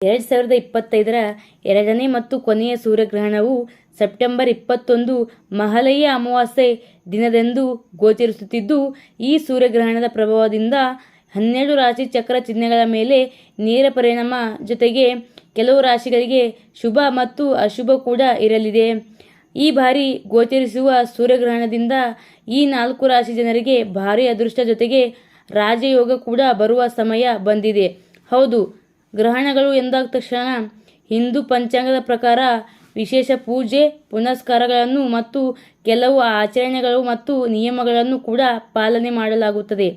ಎರಡು ಸಾವಿರದ ಇಪ್ಪತ್ತೈದರ ಎರಡನೇ ಮತ್ತು ಕೊನೆಯ ಸೂರ್ಯಗ್ರಹಣವು ಸೆಪ್ಟೆಂಬರ್ ಇಪ್ಪತ್ತೊಂದು ಮಹಾಲಯ ಅಮಾವಾಸ್ಯೆ ದಿನದಂದು ಗೋಚರಿಸುತ್ತಿದ್ದು, ಈ ಸೂರ್ಯಗ್ರಹಣದ ಪ್ರಭಾವದಿಂದ ಹನ್ನೆರಡು ರಾಶಿ ಚಕ್ರ ಚಿಹ್ನೆಗಳ ಮೇಲೆ ನೇರ ಪರಿಣಾಮ ಜೊತೆಗೆ ಕೆಲವು ರಾಶಿಗಳಿಗೆ ಶುಭ ಮತ್ತು ಅಶುಭ ಕೂಡ ಇರಲಿದೆ. ಈ ಬಾರಿ ಗೋಚರಿಸುವ ಸೂರ್ಯಗ್ರಹಣದಿಂದ ಈ ನಾಲ್ಕು ರಾಶಿ ಜನರಿಗೆ ಭಾರಿ ಅದೃಷ್ಟ ಜೊತೆಗೆ ರಾಜಯೋಗ ಕೂಡ ಬರುವ ಸಮಯ ಬಂದಿದೆ. ಹೌದು ಗ್ರಹಣಗಳು ಎಂದಾದ ತಕ್ಷಣ ಹಿಂದೂ ಪಂಚಾಂಗದ ಪ್ರಕಾರ ವಿಶೇಷ ಪೂಜೆ, ಪುನಸ್ಕಾರಗಳನ್ನು ಮತ್ತು ಕೆಲವು ಆಚರಣೆಗಳು ಮತ್ತು ನಿಯಮಗಳನ್ನು ಕೂಡ ಪಾಲನೆ ಮಾಡಲಾಗುತ್ತದೆ.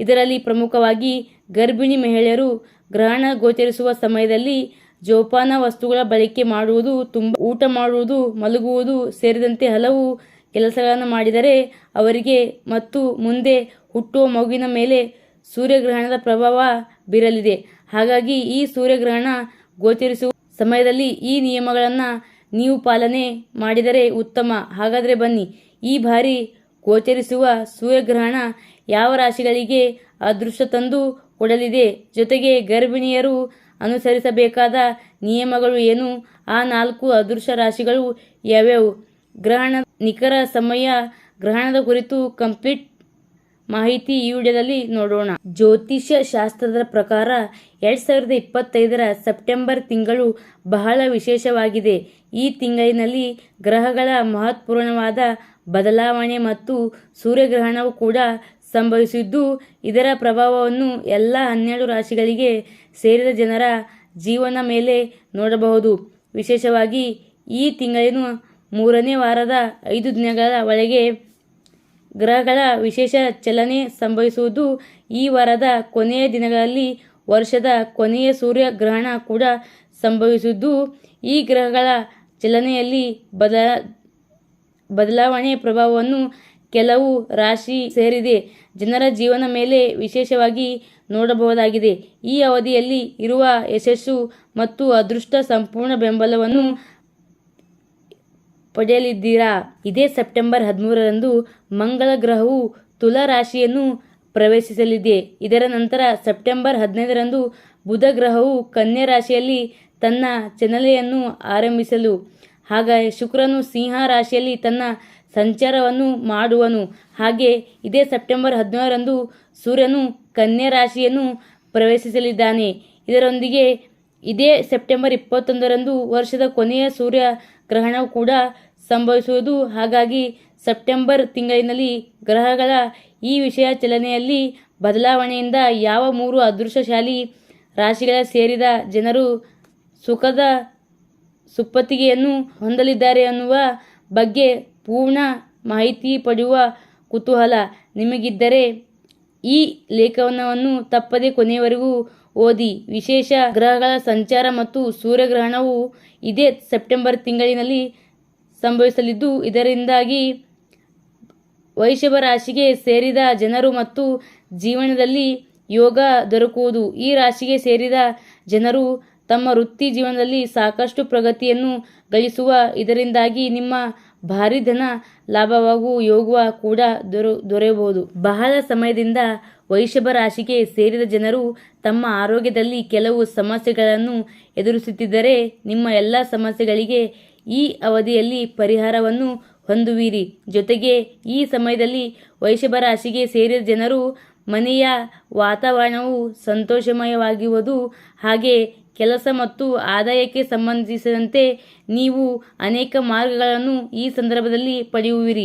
ಇದರಲ್ಲಿ ಪ್ರಮುಖವಾಗಿ ಗರ್ಭಿಣಿ ಮಹಿಳೆಯರು ಗ್ರಹಣ ಗೋಚರಿಸುವ ಸಮಯದಲ್ಲಿ ಜೋಪಾನ ವಸ್ತುಗಳ ಬಳಕೆ ಮಾಡುವುದು, ತುಂಬ ಊಟ ಮಾಡುವುದು, ಮಲಗುವುದು ಸೇರಿದಂತೆ ಹಲವು ಕೆಲಸಗಳನ್ನು ಮಾಡಿದರೆ ಅವರಿಗೆ ಮತ್ತು ಮುಂದೆ ಹುಟ್ಟುವ ಮಗುವಿನ ಮೇಲೆ ಸೂರ್ಯಗ್ರಹಣದ ಪ್ರಭಾವ ಬೀರಲಿದೆ. ಹಾಗಾಗಿ ಈ ಸೂರ್ಯಗ್ರಹಣ ಗೋಚರಿಸುವ ಸಮಯದಲ್ಲಿ ಈ ನಿಯಮಗಳನ್ನು ನೀವು ಪಾಲನೆ ಮಾಡಿದರೆ ಉತ್ತಮ. ಹಾಗಾದರೆ ಬನ್ನಿ, ಈ ಬಾರಿ ಗೋಚರಿಸುವ ಸೂರ್ಯಗ್ರಹಣ ಯಾವ ರಾಶಿಗಳಿಗೆ ಅದೃಷ್ಟ ತಂದು ಕೊಡಲಿದೆ? ಜೊತೆಗೆ ಗರ್ಭಿಣಿಯರು ಅನುಸರಿಸಬೇಕಾದ ನಿಯಮಗಳು ಏನು? ಆ ನಾಲ್ಕು ಅದೃಶ್ಯ ರಾಶಿಗಳು ಯಾವ್ಯಾವು? ಗ್ರಹಣ ನಿಖರ ಸಮಯ, ಗ್ರಹಣದ ಕುರಿತು ಕಂಪ್ಲೀಟ್ ಮಾಹಿತಿ ಈ ವಿಡಿಯೋದಲ್ಲಿ ನೋಡೋಣ. ಜ್ಯೋತಿಷ್ಯ ಶಾಸ್ತ್ರದ ಪ್ರಕಾರ ಎರಡು ಸಾವಿರದ ಇಪ್ಪತ್ತೈದರ ಸೆಪ್ಟೆಂಬರ್ ತಿಂಗಳು ಬಹಳ ವಿಶೇಷವಾಗಿದೆ. ಈ ತಿಂಗಳಿನಲ್ಲಿ ಗ್ರಹಗಳ ಮಹತ್ವಪೂರ್ಣವಾದ ಬದಲಾವಣೆ ಮತ್ತು ಸೂರ್ಯಗ್ರಹಣವು ಕೂಡ ಸಂಭವಿಸಿದ್ದು, ಇದರ ಪ್ರಭಾವವನ್ನು ಎಲ್ಲ ಹನ್ನೆರಡು ರಾಶಿಗಳಿಗೆ ಸೇರಿದ ಜನರ ಜೀವನ ಮೇಲೆ ನೋಡಬಹುದು. ವಿಶೇಷವಾಗಿ ಈ ತಿಂಗಳಿನ ಮೂರನೇ ವಾರದ ಐದು ದಿನಗಳ ಒಳಗೆ ಗ್ರಹಗಳ ವಿಶೇಷ ಚಲನೆ ಸಂಭವಿಸುವುದು ಈ ವಾರದ ಕೊನೆಯ ದಿನಗಳಲ್ಲಿ ವರ್ಷದ ಕೊನೆಯ ಸೂರ್ಯಗ್ರಹಣ ಕೂಡ ಸಂಭವಿಸಿದ್ದು ಈ ಗ್ರಹಗಳ ಚಲನೆಯಲ್ಲಿ ಬದಲ, ಬದಲಾವಣೆ ಪ್ರಭಾವವನ್ನು ಕೆಲವು ರಾಶಿ ಸೇರಿದೆ. ಜನರ ಜೀವನ ಮೇಲೆ ವಿಶೇಷವಾಗಿ ನೋಡಬಹುದಾಗಿದೆ. ಈ ಅವಧಿಯಲ್ಲಿ ಇರುವ ಯಶಸ್ಸು ಮತ್ತು ಅದೃಷ್ಟ ಸಂಪೂರ್ಣ ಬೆಂಬಲವನ್ನು ಪಡೆಯಲಿದ್ದೀರಾ? ಇದೇ ಸೆಪ್ಟೆಂಬರ್ ಹದಿಮೂರರಂದು ಮಂಗಳ ಗ್ರಹವು ತುಲಾ ರಾಶಿಯನ್ನು ಪ್ರವೇಶಿಸಲಿದೆ. ಇದರ ನಂತರ ಸೆಪ್ಟೆಂಬರ್ ಹದಿನೈದರಂದು ಬುಧ ಗ್ರಹವು ಕನ್ಯಾ ರಾಶಿಯಲ್ಲಿ ತನ್ನ ಚಲನೆಯನ್ನು ಆರಂಭಿಸಲು ಹಾಗೆ ಶುಕ್ರನು ಸಿಂಹ ರಾಶಿಯಲ್ಲಿ ತನ್ನ ಸಂಚಾರವನ್ನು ಮಾಡುವನು. ಹಾಗೆ ಇದೇ ಸೆಪ್ಟೆಂಬರ್ ಹದಿನೇಳರಂದು ಸೂರ್ಯನು ಕನ್ಯಾ ರಾಶಿಯನ್ನು ಪ್ರವೇಶಿಸಲಿದ್ದಾನೆ. ಇದರೊಂದಿಗೆ ಇದೇ ಸೆಪ್ಟೆಂಬರ್ ಇಪ್ಪತ್ತೊಂದರಂದು ವರ್ಷದ ಕೊನೆಯ ಸೂರ್ಯ ಗ್ರಹಣವು ಕೂಡ ಸಂಭವಿಸುವುದು. ಹಾಗಾಗಿ ಸೆಪ್ಟೆಂಬರ್ ತಿಂಗಳಿನಲ್ಲಿ ಗ್ರಹಗಳ ಈ ವಿಷಯ ಚಲನೆಯಲ್ಲಿ ಬದಲಾವಣೆಯಿಂದ ಯಾವ ಮೂರು ಅದೃಶ್ಯಶಾಲಿ ರಾಶಿಗಳ ಸೇರಿದ ಜನರು ಸುಖದ ಸುಪ್ಪತ್ತಿಗೆಯನ್ನು ಹೊಂದಲಿದ್ದಾರೆ ಅನ್ನುವ ಬಗ್ಗೆ ಪೂರ್ಣ ಮಾಹಿತಿ ಪಡೆಯುವ ಕುತೂಹಲ ನಿಮಗಿದ್ದರೆ ಈ ಲೇಖನವನ್ನು ತಪ್ಪದೆ ಕೊನೆಯವರೆಗೂ ಓದಿ. ವಿಶೇಷ ಗ್ರಹಗಳ ಸಂಚಾರ ಮತ್ತು ಸೂರ್ಯಗ್ರಹಣವು ಇದೇ ಸೆಪ್ಟೆಂಬರ್ ತಿಂಗಳಿನಲ್ಲಿ ಸಂಭವಿಸಲಿದ್ದು. ಇದರಿಂದಾಗಿ ವೈಷಭ ರಾಶಿಗೆ ಸೇರಿದ ಜನರು ಮತ್ತು ಜೀವನದಲ್ಲಿ ಯೋಗ ದೊರಕುವುದು. ಈ ರಾಶಿಗೆ ಸೇರಿದ ಜನರು ತಮ್ಮ ವೃತ್ತಿ ಜೀವನದಲ್ಲಿ ಸಾಕಷ್ಟು ಪ್ರಗತಿಯನ್ನು ಗಳಿಸುವ, ಇದರಿಂದಾಗಿ ನಿಮ್ಮ ಭಾರಿ ಧನ ಲಾಭವಾಗುವ ಯೋಗ ಕೂಡ ದೊರ, ದೊರೆಯಬಹುದು. ಬಹಳ ಸಮಯದಿಂದ ವೈಷಭ ರಾಶಿಗೆ ಸೇರಿದ ಜನರು ತಮ್ಮ ಆರೋಗ್ಯದಲ್ಲಿ ಕೆಲವು ಸಮಸ್ಯೆಗಳನ್ನು ಎದುರಿಸುತ್ತಿದ್ದರೆ ನಿಮ್ಮ ಎಲ್ಲ ಸಮಸ್ಯೆಗಳಿಗೆ ಈ ಅವಧಿಯಲ್ಲಿ ಪರಿಹಾರವನ್ನು ಹೊಂದುವಿರಿ. ಜೊತೆಗೆ ಈ ಸಮಯದಲ್ಲಿ ವೈಷಭ ರಾಶಿಗೆ ಸೇರಿದ ಜನರು ಮನೆಯ ವಾತಾವರಣವು ಸಂತೋಷಮಯವಾಗಿರುವುದು ಹಾಗೆ ಕೆಲಸ ಮತ್ತು ಆದಾಯಕ್ಕೆ ಸಂಬಂಧಿಸಿದಂತೆ ನೀವು ಅನೇಕ ಮಾರ್ಗಗಳನ್ನು ಈ ಸಂದರ್ಭದಲ್ಲಿ ಪಡೆಯುವಿರಿ.